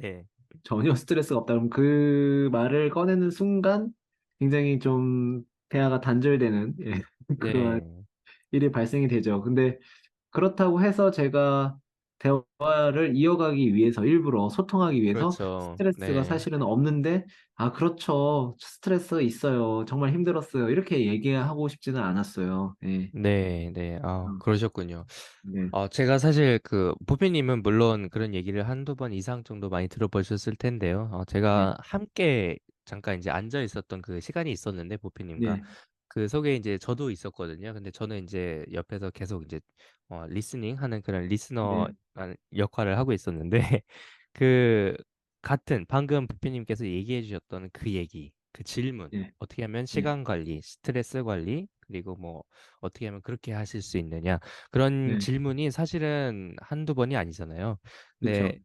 네. 전혀 스트레스가 없다. 그럼 그 말을 꺼내는 순간 굉장히 좀 대화가 단절되는 예, 그러한 네. 일이 발생이 되죠. 근데 그렇다고 해서 제가 대화를 이어가기 위해서 일부러 소통하기 위해서 그렇죠. 스트레스가 네. 사실은 없는데 아, 그렇죠. 스트레스 있어요. 정말 힘들었어요. 이렇게 얘기하고 싶지는 않았어요. 예. 네, 네. 아, 음, 그러셨군요. 네, 어, 제가 사실 그 보피님은 물론 그런 얘기를 한두 번 이상 정도 많이 들어보셨을 텐데요. 어, 네, 제가 함께 잠깐 이제 앉아 있었던 그 시간이 있었는데 보피님과 네, 그 속에 이제 저도 있었거든요. 근데 저는 이제 옆에서 계속 이제 어, 리스닝 하는 그런 리스너 네, 역할을 하고 있었는데 그 같은 방금 부피님께서 얘기해 주셨던 그 얘기, 그 질문, 네, 어떻게 하면 네, 시간 관리, 스트레스 관리, 그리고 뭐 어떻게 하면 그렇게 하실 수 있느냐 그런 네, 질문이 사실은 한두 번이 아니잖아요. 근데 그쵸.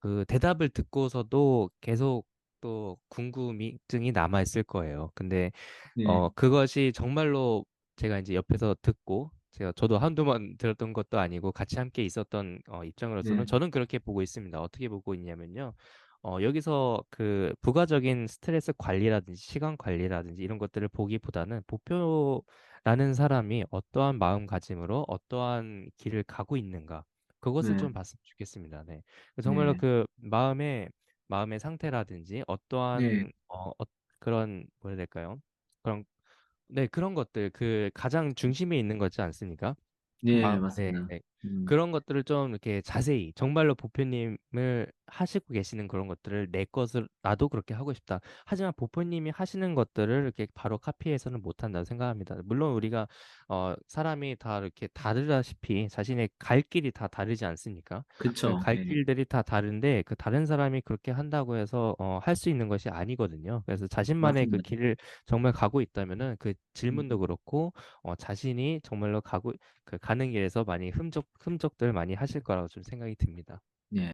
그 대답을 듣고서도 계속 또 궁금증이 남아 있을 거예요. 근데 네, 어 그것이 정말로 제가 이제 옆에서 듣고 제가 저도 한두 번 들었던 것도 아니고 같이 함께 있었던 어 입장으로서는 네, 저는 그렇게 보고 있습니다. 어떻게 보고 있냐면요. 어 여기서 그 부가적인 스트레스 관리라든지 시간 관리라든지 이런 것들을 보기보다는 보표라는 사람이 어떠한 마음가짐으로 어떠한 길을 가고 있는가 그것을 네, 좀 봤으면 좋겠습니다. 네. 정말로 네, 그 마음의 마음의 상태라든지 네, 어떠한 어어 그런 뭐라 해야 될까요? 그런 네 그런 것들 그 가장 중심에 있는 거지 않습니까? 네, 마 네 맞습니다. 네. 음, 그런 것들을 좀 이렇게 자세히 정말로 보표님을 하시고 계시는 그런 것들을 '내 것을 나도 그렇게 하고 싶다.' 하지만 보표님이 하시는 것들을 이렇게 바로 카피해서는 못한다고 생각합니다. 물론 우리가 어 사람이 다 이렇게 다르다시피 자신의 갈 길이 다 다르지 않습니까? 그 그쵸. 갈 네, 길들이 다 다른데 그 다른 사람이 그렇게 한다고 해서 어 할 수 있는 것이 아니거든요. 그래서 자신만의 그 맞습니다. 길을 정말 가고 있다면은 그 음, 질문도 그렇고 어 자신이 정말로 가고 그 가는 길에서 많이 흠적 흠적들 많이 하실 거라고 좀 생각이 듭니다.